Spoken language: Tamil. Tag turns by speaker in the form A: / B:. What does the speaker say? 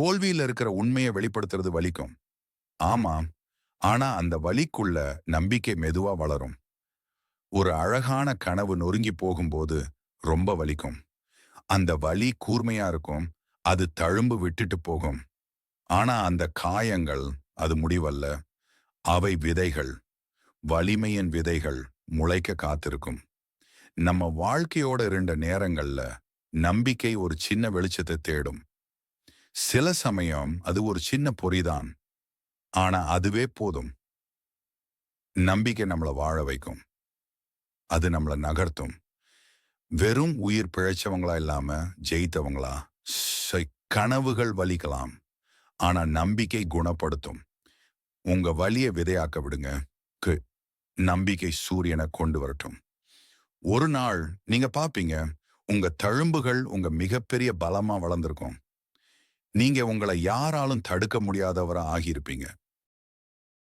A: தோல்வியில இருக்கிற உண்மையை வெளிப்படுத்துறது வலிக்கும். ஆமாம் ஆனா அந்த வலிக்குள்ள நம்பிக்கை மெதுவா வளரும். ஒரு அழகான கனவு நொறுங்கி போகும்போது ரொம்ப வலிக்கும். அந்த வலி கூர்மையா இருக்கும். அது தழும்பு விட்டுட்டு போகும். ஆனா அந்த காயங்கள் அது முடிவல்ல. அவை விதைகள். வலிமையின் விதைகள் முளைக்க காத்திருக்கும். நம்ம வாழ்க்கையோட இருந்த நேரங்கள்ல நம்பிக்கை ஒரு சின்ன வெளிச்சத்தை தேடும். சில சமயம் அது ஒரு சின்ன பொறிதான். ஆனா அதுவே போதும். நம்பிக்கை நம்மளை வாழ வைக்கும். அது நம்மளை நகர்த்தும். வெறும் உயிர் பிழைச்சவங்களா இல்லாம ஜெயித்தவங்களா? கனவுகள் வலிக்கலாம். ஆனா நம்பிக்கை குணப்படுத்தும். உங்க வலியை விதையாக்க விடுங்க. கு- நம்பிக்கை சூரியனை கொண்டு வரட்டும். ஒரு நாள் நீங்க பாப்பீங்க உங்க தழும்புகள் உங்க மிகப்பெரிய பலமா வளர்ந்திருக்கும். நீங்க உங்களை யாராலும் தடுக்க முடியாதவரா ஆகியிருப்பீங்க.